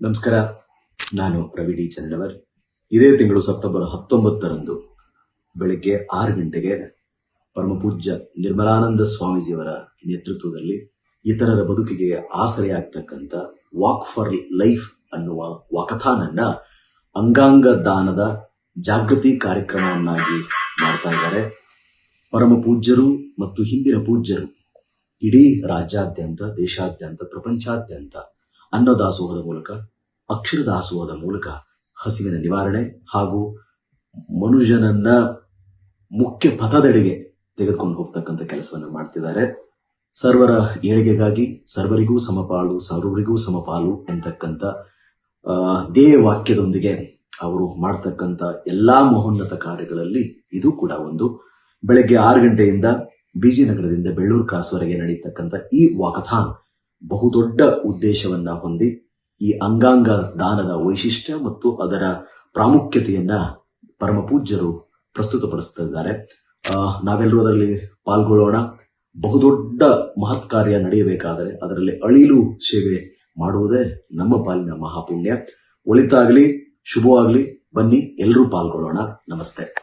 ನಮಸ್ಕಾರ, ನಾನು ರವಿ ಡಿ ಚಂದ್ರವರ್ ಇದೇ ತಿಂಗಳು ಸೆಪ್ಟೆಂಬರ್ ಹತ್ತೊಂಬತ್ತರಂದು ಬೆಳಗ್ಗೆ ಆರು ಗಂಟೆಗೆ ಪರಮಪೂಜ್ಯ ನಿರ್ಮಲಾನಂದ ಸ್ವಾಮೀಜಿಯವರ ನೇತೃತ್ವದಲ್ಲಿ ಇತರರ ಬದುಕಿಗೆ ಆಸರೆಯಾಗ್ತಕ್ಕಂಥ ವಾಕ್ ಫಾರ್ ಲೈಫ್ ಅನ್ನುವ ವಾಕಥಾನನ್ನ ಅಂಗಾಂಗ ದಾನದ ಜಾಗೃತಿ ಕಾರ್ಯಕ್ರಮವನ್ನಾಗಿ ಮಾಡ್ತಾ ಇದ್ದಾರೆ. ಪರಮ ಪೂಜ್ಯರು ಮತ್ತು ಹಿಂದಿನ ಪೂಜ್ಯರು ಇಡೀ ರಾಜ್ಯಾದ್ಯಂತ, ದೇಶಾದ್ಯಂತ, ಪ್ರಪಂಚಾದ್ಯಂತ ಅನ್ನದಾಸೋಹದ ಮೂಲಕ ಅಕ್ಷರ ದಾಸೋಹದ ಮೂಲಕ ಹಸಿವಿನ ನಿವಾರಣೆ ಹಾಗೂ ಮನುಷ್ಯನನ್ನ ಮುಖ್ಯ ಪಥದೆಡೆಗೆ ತೆಗೆದುಕೊಂಡು ಹೋಗ್ತಕ್ಕಂಥ ಕೆಲಸವನ್ನು ಮಾಡ್ತಿದ್ದಾರೆ. ಸರ್ವರ ಏಳಿಗೆಗಾಗಿ ಸರ್ವರಿಗೂ ಸಮಪಾಲು ಸರ್ವರಿಗೂ ಸಮಪಾಲು ಎಂತಕ್ಕಂಥ ಧ್ಯೇಯ ವಾಕ್ಯದೊಂದಿಗೆ ಅವರು ಮಾಡ್ತಕ್ಕಂಥ ಎಲ್ಲಾ ಮಹೋನ್ನತ ಕಾರ್ಯಗಳಲ್ಲಿ ಇದು ಕೂಡ ಒಂದು. ಬೆಳಗ್ಗೆ ಆರು ಗಂಟೆಯಿಂದ ಬಿಜಿ ನಗರದಿಂದ ಬೆಳ್ಳೂರು ಕ್ರಾಸ್ವರೆಗೆ ನಡೀತಕ್ಕಂಥ ಈ ವಾಕಥಾನ್ ಬಹುದೊಡ್ಡ ಉದ್ದೇಶವನ್ನ ಹೊಂದಿ ಈ ಅಂಗಾಂಗ ದಾನದ ವೈಶಿಷ್ಟ್ಯ ಮತ್ತು ಅದರ ಪ್ರಾಮುಖ್ಯತೆಯನ್ನ ಪರಮ ಪೂಜ್ಯರು ಪ್ರಸ್ತುತಪಡಿಸ್ತಾ ಇದ್ದಾರೆ ನಾವೆಲ್ಲರೂ ಅದರಲ್ಲಿ ಪಾಲ್ಗೊಳ್ಳೋಣ. ಬಹುದೊಡ್ಡ ಮಹತ್ ಕಾರ್ಯ ನಡೆಯಬೇಕಾದರೆ ಅದರಲ್ಲಿ ಅಳಿಲು ಸೇವೆ ಮಾಡುವುದೇ ನಮ್ಮ ಪಾಲಿನ ಮಹಾಪುಣ್ಯ. ಒಳಿತಾಗಲಿ, ಶುಭವಾಗಲಿ. ಬನ್ನಿ, ಎಲ್ಲರೂ ಪಾಲ್ಗೊಳ್ಳೋಣ. ನಮಸ್ತೆ.